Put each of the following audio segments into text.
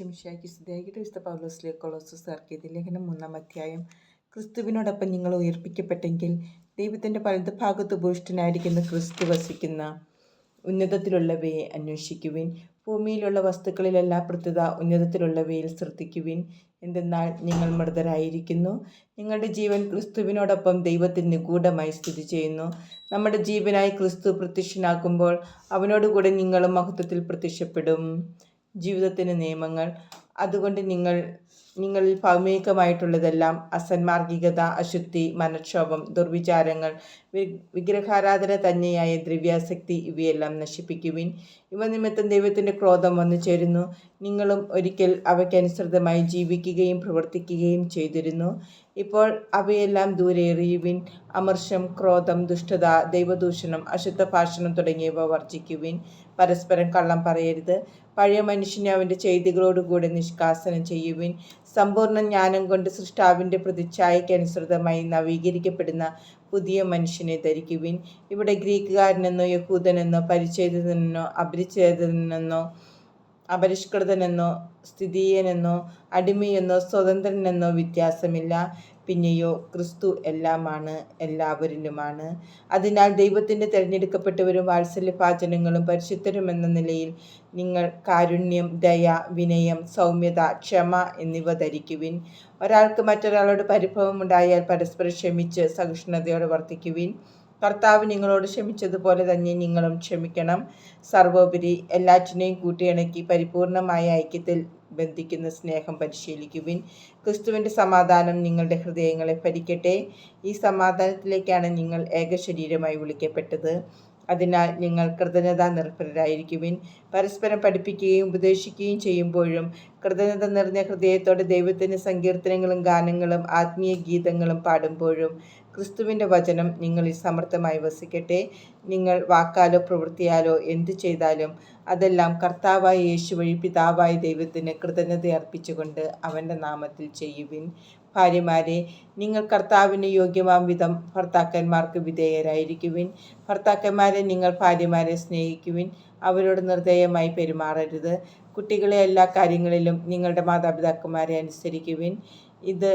ഈശോമിശിയാക്കി സ്തുതിയായിട്ട് വിശുദ്ധ പൗലോസിലെ കൊളോസസ് ഇറക്കിയത് ലേഖനം മൂന്നാം അധ്യായം. ക്രിസ്തുവിനോടൊപ്പം നിങ്ങൾ ഉയർപ്പിക്കപ്പെട്ടെങ്കിൽ ദൈവത്തിന്റെ വലതുഭാഗത്ത് ഭൂഷ്ടനായിരിക്കുന്ന ക്രിസ്തു വസിക്കുന്ന ഉന്നതത്തിലുള്ളവയെ അന്വേഷിക്കുവിൻ. ഭൂമിയിലുള്ള വസ്തുക്കളിലെല്ലാം പ്രത്യുത ഉന്നതത്തിലുള്ളവയിൽ ശ്രദ്ധിക്കുവിൻ. എന്തെന്നാൽ നിങ്ങൾ മൃതരായിരിക്കുന്നു നിങ്ങളുടെ ജീവൻ ക്രിസ്തുവിനോടൊപ്പം ദൈവത്തിൽ നിഗൂഢമായി സ്ഥിതി ചെയ്യുന്നു. നമ്മുടെ ജീവനായി ക്രിസ്തു പ്രത്യക്ഷനാക്കുമ്പോൾ അവനോടുകൂടെ നിങ്ങളും മഹത്വത്തിൽ പ്രത്യക്ഷപ്പെടും. ജീവിതത്തിന് നിയമങ്ങൾ. അതുകൊണ്ട് നിങ്ങൾ നിങ്ങളിൽ ഭൗമികമായിട്ടുള്ളതെല്ലാം അസന്മാർഗികത അശുദ്ധി മനക്ഷോഭം ദുർവിചാരങ്ങൾ വിഗ്രഹാരാധന തന്നെയായ ദ്രവ്യാസക്തി ഇവയെല്ലാം നശിപ്പിക്കുവിൻ. ഇവ നിമിത്തം ദൈവത്തിന്റെ ക്രോധം വന്നു ചേരുന്നു. നിങ്ങളും ഒരിക്കൽ അവയ്ക്കനുസൃതമായി ജീവിക്കുകയും പ്രവർത്തിക്കുകയും ചെയ്തിരുന്നു. ഇപ്പോൾ അവയെല്ലാം ദൂരെ എറിയുവിൻ. അമർഷം ക്രോധം ദുഷ്ടത ദൈവദൂഷണം അശുദ്ധ ഭാഷണം തുടങ്ങിയവ വർജിക്കുവിൻ പരസ്പരം കള്ളം പറയരുത്. പഴയ മനുഷ്യനെ അവന്റെ ചെയ്തികളോടുകൂടെ നിഷ്കാസനം ചെയ്യുവിൻ. സമ്പൂർണ ജ്ഞാനം കൊണ്ട് സൃഷ്ടാവിന്റെ പ്രതിച്ഛായയ്ക്കനുസൃതമായി നവീകരിക്കപ്പെടുന്ന പുതിയ മനുഷ്യനെ ധരിക്കുവിൻ. ഇവിടെ ഗ്രീക്കുകാരനെന്നോ യഹൂദനെന്നോ പരിച്ഛേദനെന്നോ അപരിച്ഛേദനെന്നോ അപരിഷ്കൃതനെന്നോ സ്ഥിതീയനെന്നോ അടിമയെന്നോ സ്വതന്ത്രനെന്നോ വ്യത്യാസമില്ല. പിന്നെയോ ക്രിസ്തു എല്ലാമാണ് എല്ലാവരിലുമാണ്. അതിനാൽ ദൈവത്തിന്റെ തിരഞ്ഞെടുക്കപ്പെട്ടവരും വാത്സല്യഭാചനങ്ങളും പരിശുദ്ധരും എന്ന നിലയിൽ നിങ്ങൾ കാരുണ്യം ദയ വിനയം സൗമ്യത ക്ഷമ എന്നിവ ധരിക്കുവിൻ. ഒരാൾക്ക് മറ്റൊരാളോട് പരിഭവമുണ്ടായാൽ പരസ്പരം ക്ഷമിച്ച് സഹിഷ്ണുതയോടെ വർത്തിക്കുവിൻ. കർത്താവ് നിങ്ങളോട് ക്ഷമിച്ചതുപോലെ തന്നെ നിങ്ങളും ക്ഷമിക്കണം. സർവോപരി എല്ലാറ്റിനെയും കൂട്ടിയിണക്കി പരിപൂർണമായ ഐക്യത്തിൽ ബന്ധിക്കുന്ന സ്നേഹം പരിശീലിക്കുവിൻ. ക്രിസ്തുവിന്റെ സമാധാനം നിങ്ങളുടെ ഹൃദയങ്ങളെ ഭരിക്കട്ടെ. ഈ സമാധാനത്തിലേക്കാണ് നിങ്ങൾ ഏകശരീരമായി വിളിക്കപ്പെട്ടത്. അതിനാൽ നിങ്ങൾ കൃതജ്ഞത നിർഭരരായിരിക്കുവിൻ പരസ്പരം പഠിപ്പിക്കുകയും ഉപദേശിക്കുകയും ചെയ്യുമ്പോഴും കൃതജ്ഞത നിറഞ്ഞ ഹൃദയത്തോടെ ദൈവത്തിന്റെ സങ്കീർത്തനങ്ങളും ഗാനങ്ങളും ആത്മീയ ഗീതങ്ങളും പാടുമ്പോഴും ക്രിസ്തുവിന്റെ വചനം നിങ്ങളിൽ സമർത്ഥമായി വസിക്കട്ടെ. നിങ്ങൾ വാക്കാലോ പ്രവൃത്തിയാലോ എന്തു ചെയ്താലും അതെല്ലാം കർത്താവായ യേശു വഴി പിതാവായ ദൈവത്തിന് കൃതജ്ഞത അർപ്പിച്ചുകൊണ്ട് അവന്റെ നാമത്തിൽ ചെയ്യുവിൻ. ഭാര്യമാരെ നിങ്ങൾ കർത്താവിന് യോഗ്യമാം വിധം ഭർത്താക്കന്മാർക്ക് വിധേയരായിരിക്കുവിൻ. ഭർത്താക്കന്മാരെ നിങ്ങൾ ഭാര്യമാരെ സ്നേഹിക്കുവിൻ. അവരോട് നിർദ്ദയമായി പെരുമാറരുത്. കുട്ടികളെ എല്ലാ കാര്യങ്ങളിലും നിങ്ങളുടെ മാതാപിതാക്കന്മാരെ അനുസരിക്കുവിൻ. ഇത്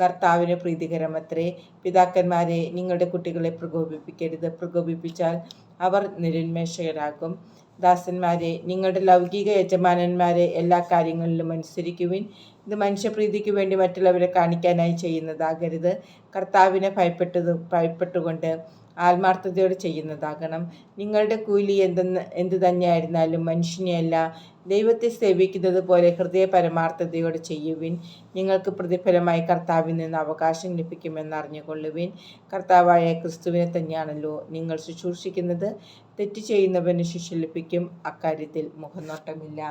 കർത്താവിന് പ്രീതികരമത്രേ. പിതാക്കന്മാരെ നിങ്ങളുടെ കുട്ടികളെ പ്രകോപിപ്പിക്കരുത്. പ്രകോപിപ്പിച്ചാൽ അവർ നിരുന്മേഷകരാകും. ദാസന്മാരെ നിങ്ങളുടെ ലൗകിക യജമാനന്മാരെ എല്ലാ കാര്യങ്ങളിലും അനുസരിക്കുവിൻ. ഇത് മനുഷ്യപ്രീതിക്ക് വേണ്ടി മറ്റുള്ളവരെ കാണിക്കാനായി ചെയ്യുന്നതാകരുത്. കർത്താവിനെ ഭയപ്പെട്ടത് ഭയപ്പെട്ടുകൊണ്ട് ആത്മാർത്ഥതയോടെ ചെയ്യുന്നതാകണം. നിങ്ങളുടെ കൂലി എന്തെന്ന് എന്തു തന്നെയായിരുന്നാലും മനുഷ്യനെയല്ല ദൈവത്തെ സേവിക്കുന്നത് പോലെ ഹൃദയ പരമാർത്ഥതയോടെ ചെയ്യുവിൻ. നിങ്ങൾക്ക് പ്രതിഫലമായി കർത്താവിൽ നിന്ന് അവകാശം ലഭിക്കുമെന്ന് അറിഞ്ഞുകൊള്ളുവിൻ. കർത്താവായ ക്രിസ്തുവിനെ തന്നെയാണല്ലോ നിങ്ങൾ ശുശ്രൂഷിക്കുന്നത്. തെറ്റ് ചെയ്യുന്നവന് ശിക്ഷ ലഭിക്കും. അക്കാര്യത്തിൽ മുഖനോട്ടമില്ല.